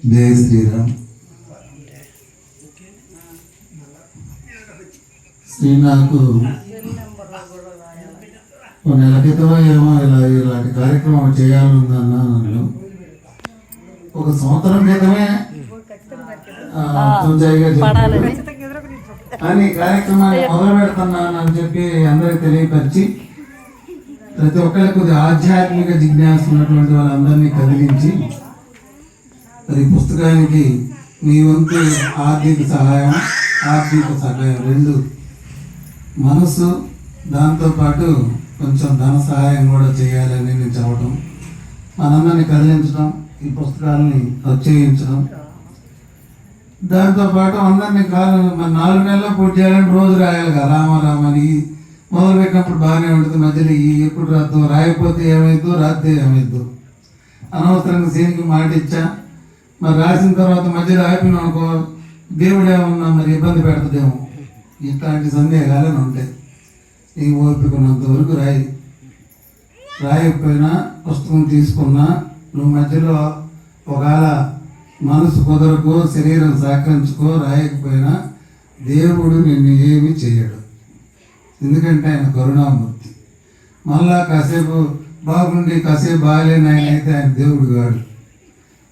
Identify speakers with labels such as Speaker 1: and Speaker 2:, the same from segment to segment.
Speaker 1: జయ శ్రీరామ్. శ్రీ నాకు నెల క్రితం ఏమో ఇలా ఇలాంటి కార్యక్రమం చేయాలనుందన్న నన్ను. ఒక సంవత్సరం క్రితమే అని కానీ కార్యక్రమాన్ని మొదలు పెడుతున్నానని చెప్పి అందరికి తెలియపరిచి ప్రతి ఒక్కరికి కొద్దిగా ఆధ్యాత్మిక జిజ్ఞాస ఉన్నటువంటి వాళ్ళందరినీ కదిలించి మరి ఈ పుస్తకానికి మీ వంతు ఆర్థిక సహాయం ఆర్థిక సహాయం రెండు. మనసు దాంతోపాటు కొంచెం ధన సహాయం కూడా చేయాలని నేను చెప్పడం మనందరినీ కదిలించడం ఈ పుస్తకాలని వచ్చేయించడం దాంతోపాటు అందరినీ కాదు మన నాలుగు నెలల్లో పూర్తి చేయాలని రోజు రాయాలి కదా రామారామని మొదలు పెట్టినప్పుడు బాగానే ఉంటుంది మధ్యలో ఈ ఎప్పుడు రాద్దు రాయకపోతే ఏమైద్దో రాస్తే ఏమైద్దో. అనవసరంగా సీనికి మాట ఇచ్చా. మరి రాసిన తర్వాత మధ్యలో ఆపినాం అనుకో దేవుడే ఉన్నా మరి ఇబ్బంది పెడతదేమో. ఇట్లాంటి సందేహాలు ఉంటాయి. ఈ ఓపిక వరకు రాయి. రాయకపోయినా పుస్తకం తీసుకున్నా నువ్వు మధ్యలో ఒకవేళ మనసు కుదరకు శరీరం సహకరించుకో రాయకపోయినా దేవుడు నిన్ను ఏమీ చేయడు. ఎందుకంటే ఆయన కరుణామూర్తి. మళ్ళా కాసేపు బాగుండి కాసేపు బాగాలేని ఆయన అయితే ఆయన దేవుడు కాడు.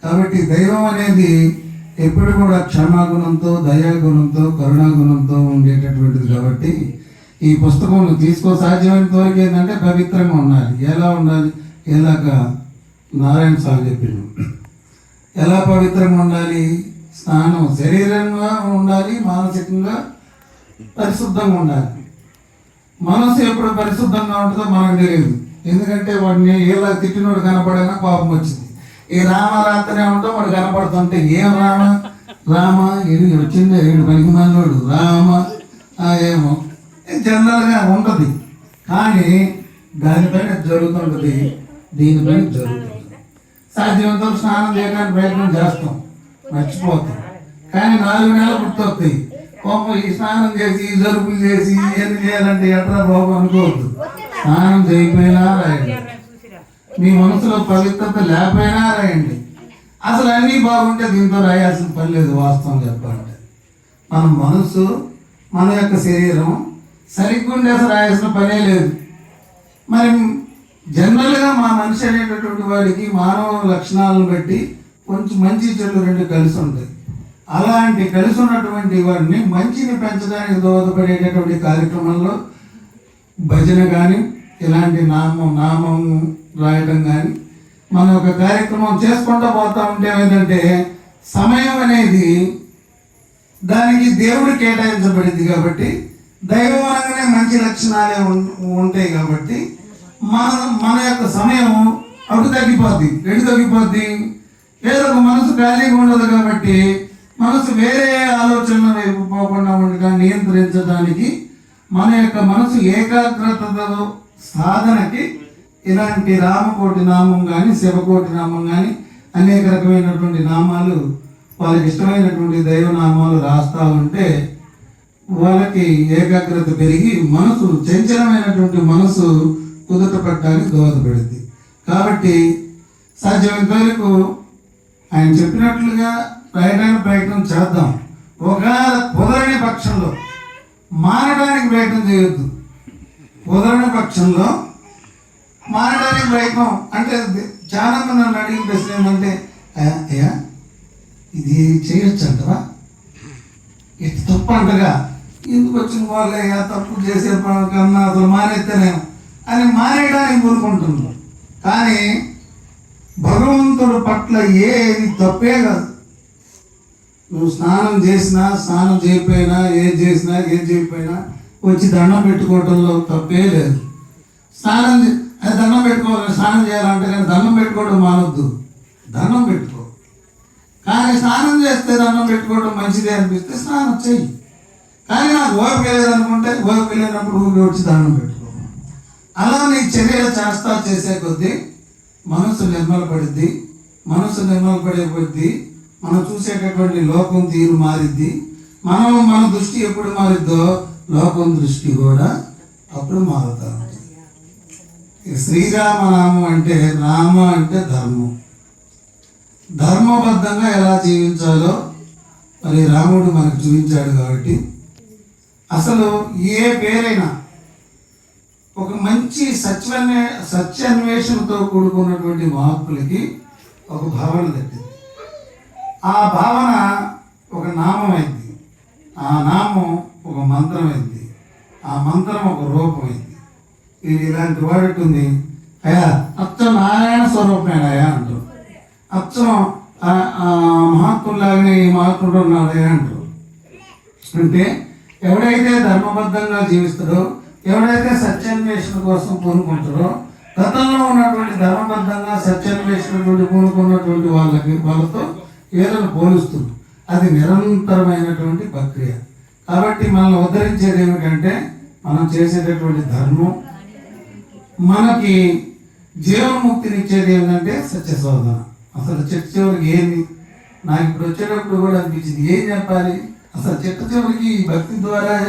Speaker 1: కాబట్టి దైవం అనేది ఎప్పుడు కూడా క్షమాగుణంతో దయాగుణంతో కరుణాగుణంతో ఉండేటటువంటిది కాబట్టి ఈ పుస్తకం తీసుకో సాధ్యమైనంత వరకు ఏంటంటే పవిత్రంగా ఉండాలి. ఎలా ఉండాలి? ఎలాగా? నారాయణ స్వామి చెప్పిండు. ఎలా పవిత్రంగా ఉండాలి? స్నానం శరీరంగా ఉండాలి మానసికంగా పరిశుద్ధంగా ఉండాలి. మనసు ఎప్పుడు పరిశుద్ధంగా ఉంటుందో మనకు తెలియదు. ఎందుకంటే వాడిని ఎలా తిట్టినోడు కనపడైనా కోపం వచ్చింది. ఈ రామ రాత్రే ఉంటాం వాడు కనపడుతుంటే ఏం రామ? రామ ఇది వచ్చిందే ఏడు పనికి మనోడు రామ ఏమో. జనరల్గా ఉంటుంది. కానీ దానిపైన జరుగుతుంటుంది దీనిపైన జరుగుతుంది. సాధ్యమంతో స్నానం చేయడానికి ప్రయత్నం చేస్తాం మర్చిపోతాం. కానీ నాలుగు నెలలు గుర్తొస్తాయి. కోపం ఈ స్నానం చేసి ఈ జరుపులు చేసి ఏం చేయాలంటే ఎట్రా బాబు అనుకోవద్దు. స్నానం చేయకపోయినా రాయండి మీ మనసులో పవిత్రత లేకపోయినా రాయండి. అసలు అన్నీ బాగుంటే దీంతో రాయాల్సిన పని లేదు వాస్తవం చెప్పాలంటే. మన మనసు మన యొక్క శరీరం సరిగ్గా ఉండే అసలు రాయాల్సిన పనే లేదు. మరి జనరల్గా మా మనిషి అనేటటువంటి వాడికి మానవ లక్షణాలను బట్టి కొంచెం మంచి చెడు రెండు కలిసి ఉంటాయి. అలాంటి కలిసి ఉన్నటువంటి వాడిని మంచిని పెంచడానికి దోహదపడేటటువంటి కార్యక్రమంలో భజన కానీ ఇలాంటి నామం నామం రాయడం కానీ మన ఒక కార్యక్రమం చేసుకుంటూ పోతా ఉంటే ఏంటంటే సమయం అనేది దానికి దేవుడు కేటాయించబడింది కాబట్టి దైవం అనగానే మంచి లక్షణాలే ఉంటాయి కాబట్టి మన మన యొక్క సమయం అటు తగ్గిపోద్ది ఎటు తగ్గిపోద్ది? ఏదో ఒక మనసు ఖాళీగా ఉండదు కాబట్టి మనసు వేరే ఆలోచనల వైపు పోకుండా ఉండగా నియంత్రించడానికి మన యొక్క మనసు ఏకాగ్రతతో సాధనకి ఇలాంటి రామకోటి నామం కానీ శివకోటి నామం కానీ అనేక రకమైనటువంటి నామాలు వాళ్ళకి ఇష్టమైనటువంటి దైవనామాలు రాస్తా ఉంటే వాళ్ళకి ఏకాగ్రత పెరిగి మనసు చంచలమైనటువంటి మనసు కుదుట పట్టడానికి దోహదపడుద్ది. కాబట్టి సాధ్యమైనంత వరకు ఆయన చెప్పినట్లుగా రాయడానికి ప్రయత్నం చేద్దాం. ఒకవేళ కుదరని పక్షంలో మారడానికి ప్రయత్నం చేయొద్దు. కుదరని పక్షంలో మారడానికి ప్రయత్నం అంటే చాలా మంది నన్ను అడిగిన ప్రశ్న ఏంటంటే "అయ్యా, ఇది చేయొచ్చు అంటారా ఇది తప్పు అంటగా. ఎందుకు వచ్చిన వాళ్ళయ్యా తప్పు చేసే పని కన్నా అసలు మానేస్తేనేమో అని మానేయడానికి కోరుకుంటున్నాను కానీ భగవంతుడు పట్ల ఏది తప్పే కాదు. నువ్వు స్నానం చేసినా స్నానం చేయకపోయినా ఏది చేసినా ఏది చేయకపోయినా వచ్చి దండం పెట్టుకోవటంలో తప్పే లేదు. స్నానం అది దండం పెట్టుకోవాలి స్నానం చేయాలంటే కానీ దండం పెట్టుకోవడం మానవద్దు దండం పెట్టుకో. కానీ స్నానం చేస్తే దండం పెట్టుకోవడం మంచిదే అనిపిస్తే స్నానం చెయ్యి. కానీ నాకు ఓపిక లేదనుకుంటే ఓపిక లేనప్పుడు ఊరికి వచ్చి దండం పెట్టుకో. అలా నీ చర్యలు చేస్తా చేసే కొద్దీ మనసు నిర్మలపడిద్ది మనసు నిర్మలపడే కొద్దీ మనం చూసేటటువంటి లోకం తీరు మారిద్ది. మనం మన దృష్టి ఎప్పుడు మారిద్దో లోకం దృష్టి కూడా అప్పుడు మారుతాము శ్రీరామనామం అంటే నామ అంటే ధర్మం. ధర్మబద్ధంగా ఎలా జీవించాలో మరి రాముడు మనకు చూపించాడు కాబట్టి అసలు ఏ పేరైనా ఒక మంచి సత్యన్వే సత్యాన్వేషణతో కూడుకున్నటువంటి మహాత్ములకి ఒక భావన దక్కింది. ఆ భావన ఒక నామమైంది. ఆ నామం ఒక మంత్రమైంది. ఆ మంత్రం ఒక రూపం అయింది ఇది ఇలాంటి వాడుతుంది అయ్యా అచ్చం నారాయణ స్వరూపమేనాయా అంటారు అచ్చం ఆ- మహాత్ములాగానే ఈ మహాత్ముడు ఉన్నాడయ్యా అంటారు అంటే ఎవడైతే ధర్మబద్ధంగా జీవిస్తాడో ఎవడైతే సత్యాన్వేషణ కోసం పూనుకుంటాడో గతంలో ఉన్నటువంటి ధర్మబద్ధంగా సత్యాన్వేషణ నుండి పూనుకున్నటువంటి వాళ్ళకి వాళ్ళతో ఏదైనా పోలుస్తుంది. అది నిరంతరమైనటువంటి ప్రక్రియ. కాబట్టి మనల్ని ఉద్ధరించేది ఏమిటంటే మనం చేసేటటువంటి ధర్మం మనకి జీవన్ముక్తినిచ్చేది ఏంటంటే సత్యశోధన అసలు చిట్ట చివరికి ఏంది? నాకు ఇప్పుడు వచ్చేటప్పుడు కూడా అనిపించింది. ఏం చెప్పాలి? అసలు చిట్ట చివరికి ఈ భక్తి ద్వారా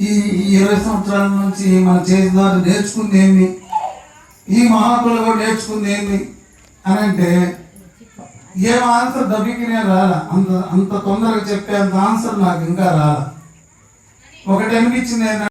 Speaker 1: ఈ ఇరవై సంవత్సరాల నుంచి మన చేతి ద్వారా నేర్చుకుంది ఏంది? ఈ మహాత్ములు కూడా నేర్చుకుంది ఏంది? అని అంటే ఏం ఆన్సర్ దబ్బికినే రాలా? అంత అంత తొందరగా చెప్పే అంత ఆన్సర్ నాకు ఇంకా రాల. ఒకటి అనిపించింది ఏంటంటే